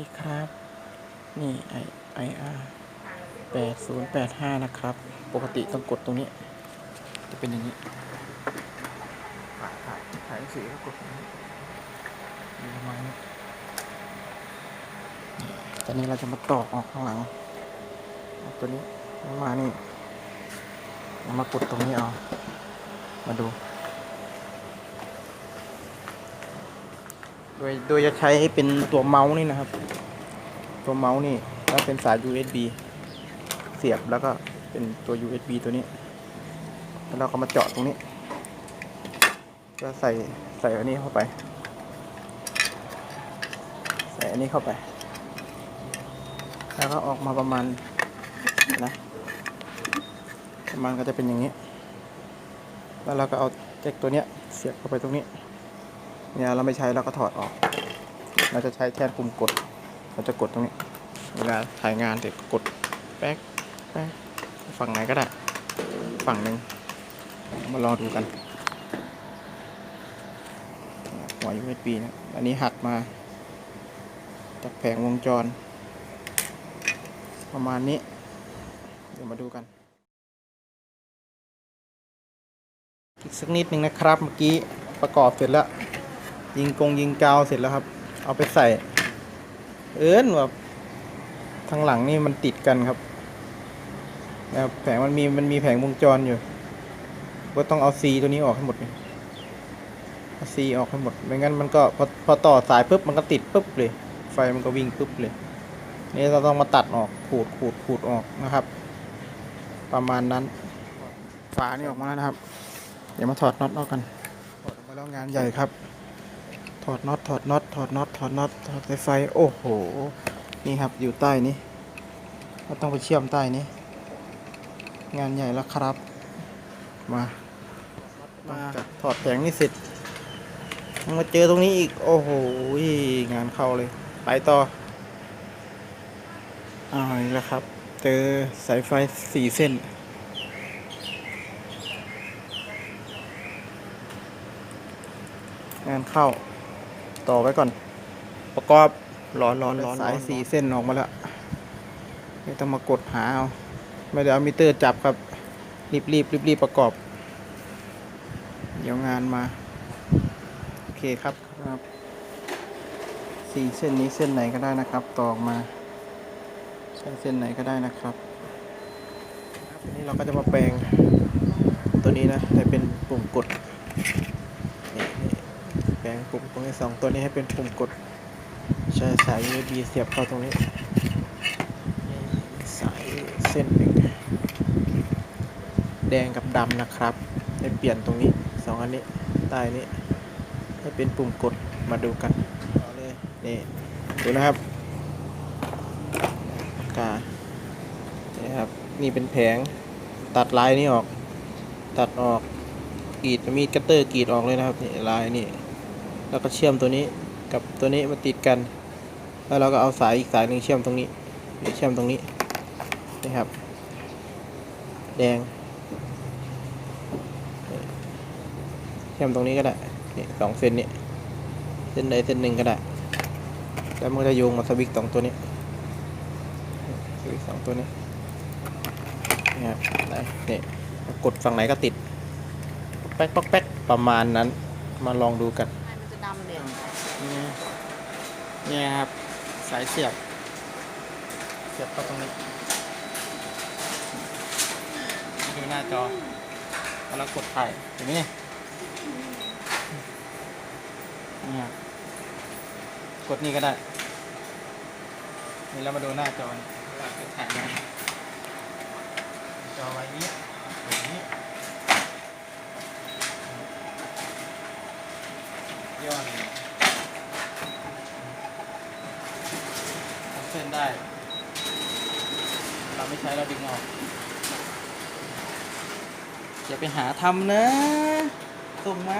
ดีครับ นี่ไอไออาร์แปดศูนย์แปดห้านะครับ ปกติต้องกดตรงนี้ จะเป็นอย่างนี้ถ่ายถ่ายถ่ายหนังสือก็กดตรงนี้มีประมาณนี้นี่ตอนนี้เราจะมาต่อออกข้างหลังเอาตัวนี้มานี่เรามากดตรงนี้เอา มาดู โดยโดยจะใช้เป็นตัวเมาส์นี่นะครับ ตัวเมาส์นี่แล้วเป็นสาย USB เสียบแล้วก็เป็นตัว USB ตัวนี้ แล้วเราก็มาเจาะตรงนี้ ก็ใส่ใส่อันนี้เข้าไป ใส่อันนี้เข้าไป แล้วก็ออกมาประมาณนะประมาณก็จะเป็นอย่างนี้ แล้วเราก็เอาแจ็คตัวเนี้ยเสียบเข้าไปตรงนี้ เนี่ยเราไม่ใช้เราก็ถอดออก เราจะใช้แทนปุ่มกด เราจะกดตรงนี้ เวลาถ่ายงานเสร็จกดแป๊กแป๊กฝั่งไหนก็ได้ ฝั่งหนึ่งมาลองดูกันหัว USB นะอันนี้หักมาจากแผงวงจร ประมาณนี้ เดี๋ยวมาดูกัน อีกสักนิดหนึ่งนะครับเมื่อกี้ประกอบเสร็จแล้ว ยิงกงยิงกาวเสร็จแล้วครับ เอาไปใส่ เอิ้นแบบทางหลังนี่มันติดกันครับนะครับแผงมันมีมันมีแผงวงจรอยู่ ก็ต้องเอาซีตัวนี้ออกให้หมดเลยเอาซีออกให้หมดไม่งั้นมันก็พอพอต่อสายปุ๊บมันก็ติดปุ๊บเลย ไฟมันก็วิ่งปุ๊บเลยนี่เราต้องมาตัดออกขูดขูดขูดออกนะครับ ประมาณนั้น ฝานี่ออกมาแล้วนะครับ เดี๋ยวมาถอดน็อตออกกันถอดออกมาแล้วงานใหญ่ครับ อดน็อตถอดน็อตถอดน็อตถอดน็อตถอดสายไฟโอ้โห นี่ครับอยู่ใต้นี้เราต้องไปเชื่อมใต้นี้ งานใหญ่แล้วครับ มามาถอดแผงนี่เสร็จมาเจอตรงนี้อีก โอ้โหงานเข้าเลย ไปต่อเอ้าวอีกแล้วครับ เจอสายไฟสี่เส้น งานเข้า ต่อไว้ก่อน ประกอบร้อนร้อนร้อนสายสี่เส้นออกมาแล้วไม่ต้องมากดหาเอาไม่ได้เอามิเตอร์จับครับ รีบรีบรีบรีบประกอบ เดี๋ยวงานมา โอเคครับครับสี่เส้นนี้เส้นไหนก็ได้นะครับ ต่อออกมาใช้เส้นไหนก็ได้นะครับครับทีนี้เราก็จะมาแปลงตัวนี้นะให้เป็นปุ่มกดนี่นี่แปล งปุ่มตรงนี้สองตัวนี้ให้เป็นปุ่มกด ใช้สาย USB เสียบเข้าตรงนี้ สายเส้นหนึ่งแดงกับดำนะครับ ให้เปลี่ยนตรงนี้สองอันนี้ใต้นี้ ให้เป็นปุ่มกดมาดูกันเอาเลยนี่ดูนะครับกกานี่ครับ นี่เป็นแผงตัดลายนี้ออก ตัดออกกรีดมีดคัตเตอร์กรีดออกเลยนะครับนี่ลายนี่ แล้วก็เชื่อมตัวนี้กับตัวนี้มาติดกัน แล้วเราก็เอาสายอีกสายหนึ่งเชื่อมตรงนี้หรือเชื่อมตรงนี้นี่ครับ แดง เชื่อมตรงนี้ก็ได้นี่สองเส้นนี้เส้นใดเส้นหนึ่งก็ได้ แล้วมันจะโยงมาสวิกสองตัวนี้สวิกสองตัวนี้นี่ครับไหนนี่กดฝั่งไหนก็ติดป๊กแป๊กแป๊กประมาณนั้นมาลองดูกัน มันจะดำเลย นี่ เนี่ยครับ สายเสียบ เสียบเข้าตรงนี้ดูหน้าจอ แล้วกดถ่ายเห็นไหมเนี่ยนี่ครับกดนี่ก็ได้ นี่เรามาดูหน้าจอนี่เราจะถ่ายงจอไว้นี้อย่างนี้ย่อหนึ่ง ทำเส้น ได้ เราไม่ใช้เราดึงออกอย่าไปหาทำนะ ส่งมา